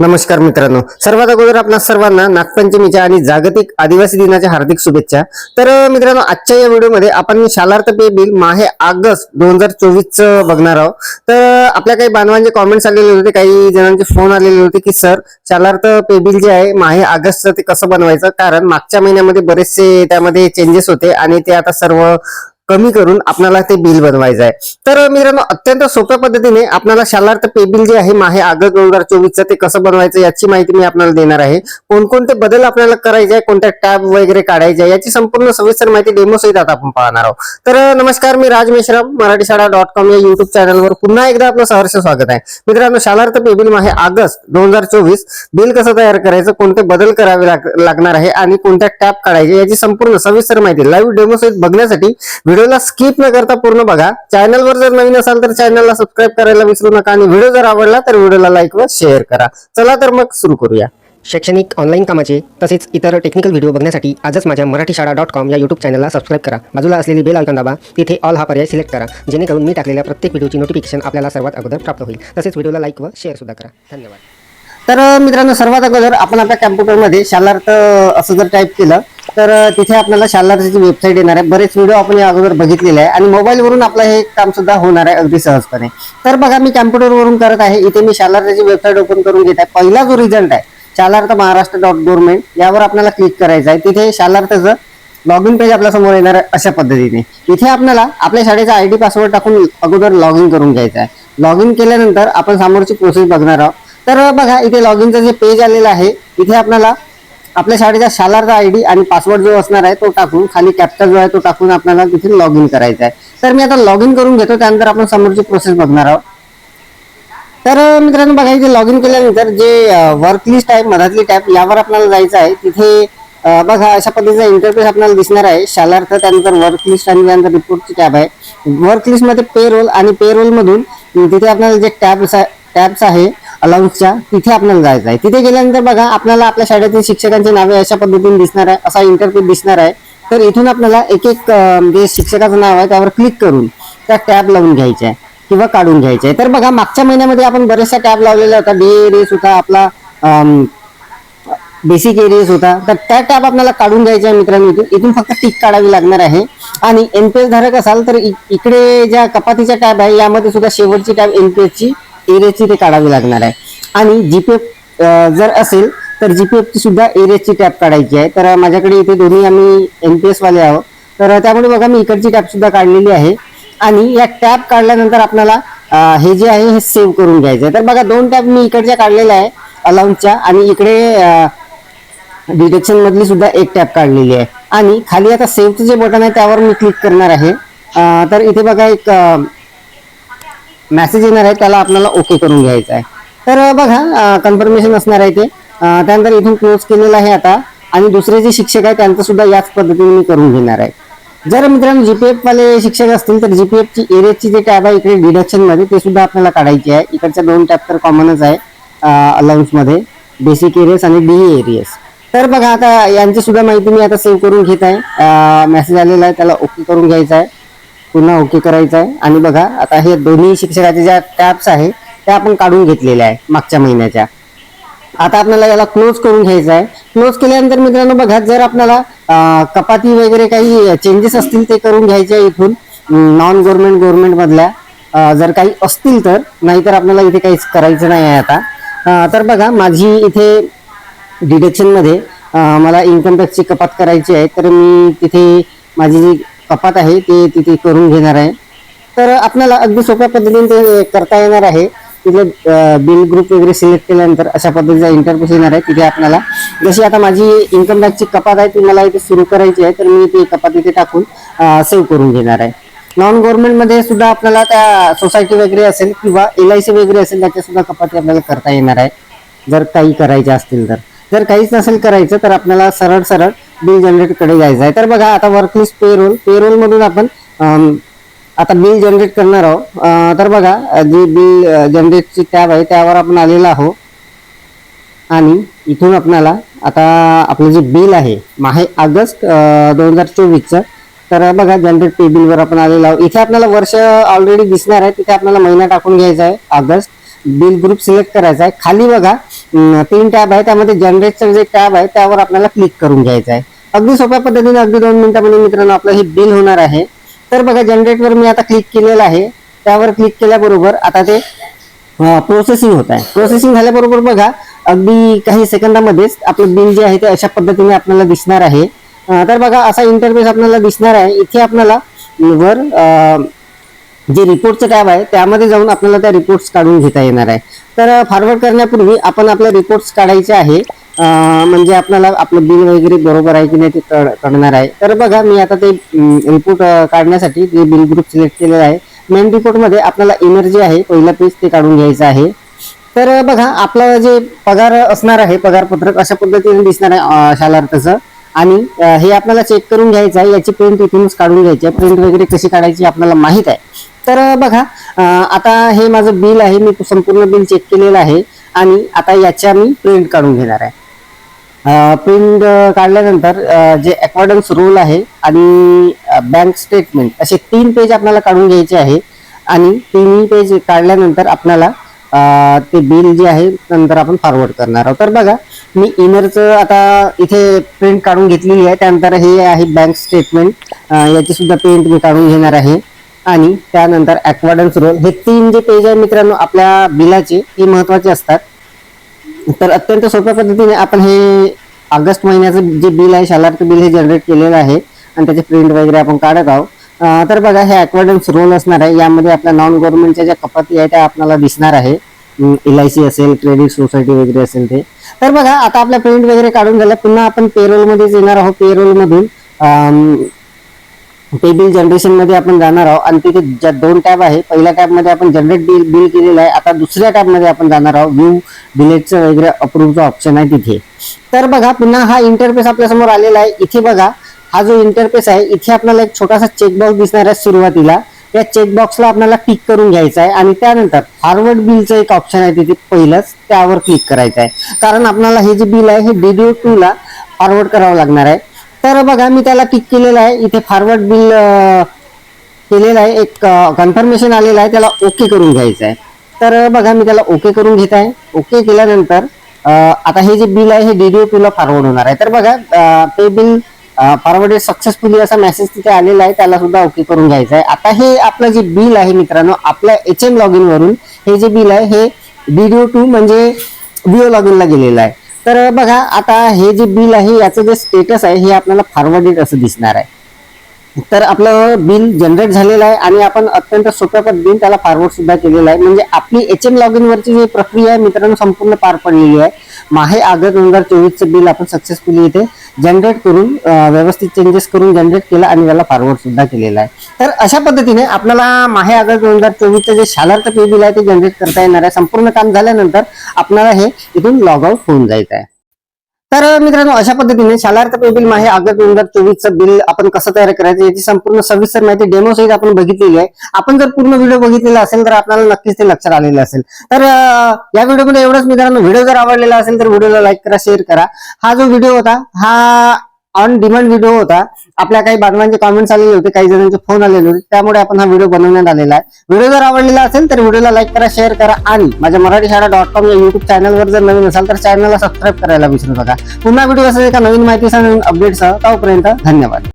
नमस्कार मित्रांनो. सर्वात अगोदर आपण सर्वांना नागपंचमीच्या आणि जागतिक आदिवासी दिनाच्या हार्दिक शुभेच्छा. तर मित्रांनो आजच्या या व्हिडिओमध्ये आपण शालार्थ पे बिल माहे ऑगस्ट दोन हजार चोवीस बघणार आहोत. तर आपल्या काही बांधवांचे कॉमेंट्स आलेले होते काही जणांचे फोन आलेले होते की सर शालार्थ पे बिल जे आहे माहे ऑगस्टचं ते कसं बनवायचं? कारण मागच्या महिन्यामध्ये बरेचसे त्यामध्ये चेंजेस होते आणि ते आता सर्व कमी करून आपल्याला ते बिल बनवायचं आहे तर मित्रांनो अत्यंत सोप्या पद्धतीने आपल्याला शालार्थ पे बिल जे आहे माहे ऑगस्ट दोन हजार चोवीसचं ते कसं बनवायचं याची माहिती मी आपल्याला देणार आहे. कोणकोणते बदल आपल्याला करायचे आहे कोणत्या टॅब वगैरे काढायचे आहे याची संपूर्ण सविस्तर माहिती डेमो सहित आता आपण पाहणार आहोत. तर नमस्कार मी राज मेश्राम मराठी शाळा डॉट कॉम या युट्यूब चॅनलवर पुन्हा एकदा आपलं सहर्ष स्वागत आहे. मित्रांनो शालार्थ पे बिल माहे ऑगस्ट दोन हजार चोवीस बिल कसं तयार करायचं कोणते बदल करावे लाग- लागणार आहे आणि कोणत्या टॅब काढायचे याची संपूर्ण सविस्तर माहिती लाईव्ह डेमो सहित बघण्यासाठी व्हिडिओला स्किप न करता पूर्ण बघा. चॅनलवर जर नवीन असाल तर चॅनलला सबस्क्राईब करायला विसरू नका आणि व्हिडिओ जर आवडला तर व्हिडिओला लाईक व शेअर करा. चला तर मग सुरू करूया. शैक्षणिक ऑनलाईन कामाचे तसेच इतर टेक्निकल व्हिडिओ बघण्यासाठी आजच माझ्या मराठी शाळा डॉट कॉम या यूट्यूब चॅनलला सबस्क्राईब करा. बाजूला असलेली बेल आयकॉन दाबा. तिथे ऑल हा पर्याय सिलेक्ट करा. जेणेकरून मी टाकलेल्या प्रत्येक व्हिडिओची नोटिफिकेशन आपल्याला सर्वात अगोदर प्राप्त होईल. तसेच व्हिडिओला लाईक व शेअर सुद्धा करा. धन्यवाद. तर मित्रांनो सर्वात अगोदर आपण आपल्या कॅम्प्युटरमध्ये शालार्थ असं जर टाईप केलं तर तिथे आपल्याला शालार्थची वेबसाईट येणार आहे. बरेच व्हिडिओ आपण या अगोदर बघितलेले आहे आणि मोबाईलवरून आपलं हे काम सुद्धा होणार आहे अगदी सहजपणे. तर बघा मी कॅम्प्युटरवरून करत आहे. इथे मी शालार्थची वेबसाईट ओपन करून घेत आहे. पहिला जो रिझल्ट आहे शालार्थ महाराष्ट्र डॉट गव्हर्नमेंट यावर आपल्याला क्लिक करायचं आहे. तिथे शालार्थचं लॉग इन पेज आपल्यासमोर येणार आहे अशा पद्धतीने. इथे आपल्याला आपल्या शाळेचा आय डी पासवर्ड टाकून अगोदर लॉग इन करून घ्यायचा आहे. लॉग इन केल्यानंतर आपण समोरची प्रोसेस बघणार आहोत. तर बघा इथे लॉग इनचं जे पेज आलेलं आहे इथे आपल्याला आपल्या शाळेचा शालार्थ आय डी आणि पासवर्ड जो असणार आहे तो टाकून खाली कॅप्टर जो आहे तो टाकून आपल्याला तिथे लॉग इन करायचा आहे. तर मी आता लॉग इन करून घेतो त्यानंतर आपण समोरची प्रोसेस बघणार आहोत. तर मित्रांनो बघा इथे लॉग इन केल्यानंतर जे वर्क लिस्ट आहे मधातली टॅप यावर आपल्याला जायचं आहे. तिथे बघा अशा पद्धतीचा इंटरफेस आपल्याला दिसणार आहे. शालार्थ त्यानंतर वर्क लिस्ट आणि त्यानंतर रिपोर्टची टॅब आहे. वर्क लिस्टमध्ये पे रोल आणि पे रोलमधून तिथे आपल्याला जे टॅब्स टॅब्स आहे अलाउन्सच्या तिथे आपल्याला जायचं आहे. तिथे गेल्यानंतर बघा आपल्याला आपल्या शाळेतील शिक्षकांची नावे अशा पद्धतीने दिसणार आहे. असा इंटरप्रिट दिसणार आहे. तर इथून आपल्याला एक एक जे शिक्षकाचं नाव आहे त्यावर क्लिक करून त्या टॅब लावून घ्यायच्या आहे किंवा काढून घ्यायचे आहे. तर बघा मागच्या महिन्यामध्ये आपण बरेचसा टॅब लावलेला होता डे रेस होता आपला बेसिक एरियस होता. तर त्या टॅब आपल्याला काढून घ्यायच्या आहे मित्रांनो इथून. इथून फक्त टिक काढावी लागणार आहे. आणि एनपीएस धारक असाल तर इ- इकडे ज्या कपातीच्या टॅब आहे यामध्ये सुद्धा शेवटची टॅब एनपीएस ची एरियाची ते काढावी लागणार आहे. आणि जीपीएफ जर असेल तर जीपीएफची सुद्धा एरियाची टॅप काढायची आहे. तर माझ्याकडे इथे दोन्ही आम्ही एन पी एसवाले आहोत. तर त्यामुळे बघा मी इकडची टॅप सुद्धा काढलेली आहे. आणि या टॅप काढल्यानंतर आपल्याला हे जे आहे हे सेव्ह करून घ्यायचं आहे. तर बघा दोन टॅप मी इकडच्या काढलेल्या आहे अलाउन्सच्या आणि इकडे डिटेक्शन मधली सुद्धा एक टॅप काढलेली आहे. आणि खाली आता सेव्हचं जे बटन आहे त्यावर मी क्लिक करणार आहे. तर इथे बघा एक मेसेज येणार आहे त्याला आपल्याला ओके करून घ्यायचं आहे. तर बघा कन्फर्मेशन असणार आहे ते. त्यानंतर इथून क्लोज केलेलं आहे आता. आणि दुसरे जे शिक्षक आहे त्यांचं सुद्धा याच पद्धतीने मी करून घेणार आहे. जर मित्रांनो जीपीएफ वाले शिक्षक असतील तर जीपीएफची एरियाची जे टॅब आहे इकडे डिडक्शनमध्ये ते सुद्धा आपल्याला काढायची आहे. इकडच्या दोन टॅब तर कॉमनच आहे अलाउन्समध्ये बेसिक एरियस आणि डी एरियस तर बघा आता यांची सुद्धा माहिती मी आता सेव्ह करून घेत आहे. मेसेज आलेला आहे त्याला ओके करून घ्यायचा आहे. पुन्हा ओके करायचं आहे. आणि बघा आता हे दोन्ही शिक्षकाचे ज्या टॅब्स आहे त्या आपण काढून घेतलेल्या आहे मागच्या महिन्याच्या. आता आपल्याला याला क्लोज करून घ्यायचं आहे. क्लोज केल्यानंतर मित्रांनो बघा जर आपल्याला कपाती वगैरे काही चेंजेस असतील ते करून घ्यायचे आहे इथून. नॉन गव्हर्नमेंट गव्हर्नमेंट मधल्या जर काही असतील तर नाहीतर आपल्याला इथे काहीच करायचं नाही आहे आता. तर बघा माझी इथे डिडक्शनमध्ये मला इन्कम टॅक्सची कपात करायची आहे. तर मी तिथे माझी जी कपात आहे ते तिथे करून घेणार आहे. तर आपल्याला अगदी सोप्या पद्धतीने ते करता येणार आहे. तिथे बिल ग्रुप वगैरे सिलेक्ट केल्यानंतर अशा पद्धतीचा इंटरफेस येणार आहे. तिथे आपल्याला जशी आता माझी इन्कम टॅक्सची कपात आहे ती मला इथे सुरू करायची आहे तर मी ती कपात इथे टाकून सेव्ह करून घेणार आहे. नॉन गव्हर्नमेंटमध्ये सुद्धा आपल्याला त्या सोसायटी वगैरे असेल किंवा एल आय सी वगैरे असेल त्याच्या सुद्धा कपाती आपल्याला करता येणार आहे. जर काही करायचे असतील तर. जर काहीच नसेल करायचं तर आपल्याला सरळ सरळ बिल जनरेटकडे जायचं आहे. तर बघा आता वर्कलिस्ट पेरोल पेरोल मधून आपण आता बिल जनरेट करणार आहोत. तर बघा जी बिल जनरेटची टॅब आहे त्यावर आपण आलेला आहोत. आणि इथून आपणाला आता आपलं जे बिल आहे माहे ऑगस्ट दोन हजार चोवीसचं तर बघा जनरेट पे बिलवर आपण आलेलो आहोत. इथे आपल्याला वर्ष ऑलरेडी दिसणार आहे तिथे आपल्याला महिना टाकून घ्यायचा आहे ऑगस्ट. बिल ग्रुप सिलेक्ट करायचा आहे. खाली बघा तीन टॅब आहे त्यामध्ये जनरेटचं जे टॅब आहे त्यावर आपल्याला क्लिक करून घ्यायचं आहे. अगदी सोप्या पद्धतीने अगदी दोन मिनिटामध्ये मित्रांनो आपलं हे बिल होणार आहे. तर बघा जनरेटवर मी आता क्लिक केलेलं आहे. त्यावर क्लिक केल्याबरोबर आता ते प्रोसेसिंग होत आहे. प्रोसेसिंग झाल्याबरोबर बघा अगदी काही सेकंदामध्येच आपलं बिल जे आहे ते अशा पद्धतीने आपल्याला दिसणार आहे. तर बघा असा इंटरफेस आपल्याला दिसणार आहे. इथे आपल्याला वर जे रिपोर्टचं टॅब आहे त्यामध्ये जाऊन आपल्याला त्या रिपोर्ट्स काढून घेता येणार आहे. तर फॉरवर्ड करण्यापूर्वी आपण आपले रिपोर्ट्स काढायचे आहे. म्हणजे आपल्याला आपलं बिल वगैरे बरोबर आहे की नाही ते कळ- कळणार आहे. तर बघा मी आता ते रिपोर्ट काढण्यासाठी जे बिल ग्रुप सिलेक्ट केलेलं आहे मेन रिपोर्टमध्ये आपल्याला एनर्जी आहे पहिलं पेज ते काढून घ्यायचं आहे. तर बघा आपलं जे पगार असणार आहे पगार पत्रक अशा पद्धतीने दिसणार आहे शालार्थचं. आणि हे आपल्याला चेक करून घ्यायचं आहे याची प्रिंट इथूनच काढून घ्यायची आहे. प्रिंट वगैरे कशी काढायची आपल्याला माहीत आहे. तर बघा आता हे माझं बिल आहे मी संपूर्ण बिल चेक केलेलं आहे आणि आता याच्या मी प्रिंट काढून घेणार आहे. प्रिंट काढल्यानंतर जे अकॉर्डन्स रूल आहे आणि बँक स्टेटमेंट असे तीन पेज आपल्याला काढून घ्यायचे आहे आणि तिन्ही पेज काढल्यानंतर आपल्याला ते बिल जे आहे नंतर आपण फॉरवर्ड करणार आहोत. तर बघा मी इनरचं आता इथे प्रिंट काढून घेतलेली आहे. त्यानंतर हे आहे बँक स्टेटमेंट याची सुद्धा प्रिंट मी काढून घेणार आहे. आणि त्यानंतर अक्वाडन्स रोल हे तीन जे पेज आहे मित्रांनो आपल्या बिलाचे हे महत्त्वाचे असतात. तर अत्यंत सोप्या पद्धतीने आपण हे ऑगस्ट महिन्याचं जे बिल आहे शालार्थ बिल हे जनरेट केलेलं आहे आणि त्याचे प्रिंट वगैरे आपण काढत आहोत. तर बघा हे अक्वाडन्स रोल असणार आहे. यामध्ये आपल्या नॉन गव्हर्नमेंटच्या ज्या कपाती आहे त्या आपल्याला दिसणार आहे. एल आय सी असेल क्रेडिट सोसायटी वगैरे असेल ते. तर बघा आता आपल्या प्रिंट वगैरे काढून झालं पुन्हा आपण पेरोल मध्येच येणार आहोत. पेरोल मधून पे बिल जनरेशनमध्ये आपण जाणार आहोत. आणि तिथे ज्या दोन टॅब आहे पहिल्या टॅबमध्ये आपण जनरेट बिल बिल केलेलं आहे. आता दुसऱ्या टॅबमध्ये आपण जाणार आहोत. व्ह्यू डिलेटचं वगैरे अप्रूव्हचं ऑप्शन आहे तिथे. तर बघा पुन्हा हा इंटरफेस आपल्यासमोर आलेला आहे. इथे बघा हा जो इंटरफेस आहे इथे आपल्याला एक छोटासा चेकबॉक्स दिसणार आहे सुरुवातीला. त्या चेकबॉक्सला आपल्याला क्लिक करून घ्यायचा आहे. आणि त्यानंतर फॉरवर्ड बिलचं एक ऑप्शन आहे तिथे पहिलंच. त्यावर क्लिक करायचं आहे. कारण आपल्याला हे जे बिल आहे हे डी टू ला फॉरवर्ड करावं लागणार आहे. तर बघा मी त्याला टिक केलेलं आहे. इथे फॉरवर्ड बिल केलेलं आहे. एक कन्फर्मेशन आलेलं आहे. त्याला ओके करून घ्यायचं आहे. तर बघा मी त्याला ओके करून घेत आहे. ओके केल्यानंतर आता हे जे बिल आहे हे डीडीओ टू फॉरवर्ड होणार आहे. तर बघा पे बिल फॉरवर्ड सक्सेसफुली असा मेसेज तिथे आलेला आहे. त्याला सुद्धा ओके करून घ्यायचं आहे. आता हे आपलं जे बिल आहे मित्रांनो आपल्या एच एम लॉगिन वरून हे जे बिल आहे हे डीडीओ टू म्हणजे विओ लॉगिनला गेलेलं आहे. तर बघा आता हे जे बिल आहे याचं जे स्टेटस आहे हे आपल्याला फॉरवर्डेड असं दिसणार आहे. तर आपलं बिल जनरेट झालेलं आहे आणि आपण अत्यंत सोप्या पद्धतीने त्याला फॉरवर्ड सुद्धा केलेलं आहे. म्हणजे आपली एच एम लॉग वरची जी प्रक्रिया आहे मित्रांनो संपूर्ण पार पडलेली आहे. माहे ऑगस्ट दोन हजार चोवीसचं बिल आपण सक्सेसफुली इथे जनरेट करून व्यवस्थित चेंजेस करून जनरेट केलं आणि त्याला फॉरवर्ड सुद्धा केलेलं आहे. तर अशा पद्धतीने आपल्याला माहे ऑगस्ट दोन हजार चोवीसचं जे शालार्थ पे बिल आहे ते जनरेट करता येणार आहे. संपूर्ण काम झाल्यानंतर आपल्याला हे इथून लॉग आउट होऊन जायचं आहे. तर मित्रांनो अशा पद्धतीने शालार्थ पे बिल माहे ऑगस्ट दोन हजार चोवीसचं बिल आपण कसं तयार करायचं याची संपूर्ण सविस्तर माहिती डेमो सहित आपण बघितलेली आहे. आपण जर पूर्ण व्हिडिओ बघितलेला असेल तर आपल्याला नक्कीच ते लक्षात आलेलं असेल. तर या व्हिडिओमध्ये एवढंच मित्रांनो व्हिडिओ जर आवडलेला असेल तर व्हिडिओला लाईक करा शेअर करा. हा जो व्हिडिओ होता हा ऑन डिमांड व्हिडिओ होता. आपल्या काही बांधवांचे कॉमेंट्स आलेले होते काही जणांचे फोन आलेले होते. त्यामुळे आपण हा व्हिडिओ बनवण्यात आलेला आहे. व्हिडिओ जर आवडलेला असेल तर व्हिडिओला लाईक करा शेअर करा आणि माझ्या मराठी शाळा डॉट कॉम या युट्यूब चॅनलवर जर नवीन असाल तर चॅनलला सबस्क्राईब करायला विसरू नका. पुन्हा व्हिडिओ असेल एका नवीन माहितीसह नवीन अपडेटसह तोपर्यंत धन्यवाद.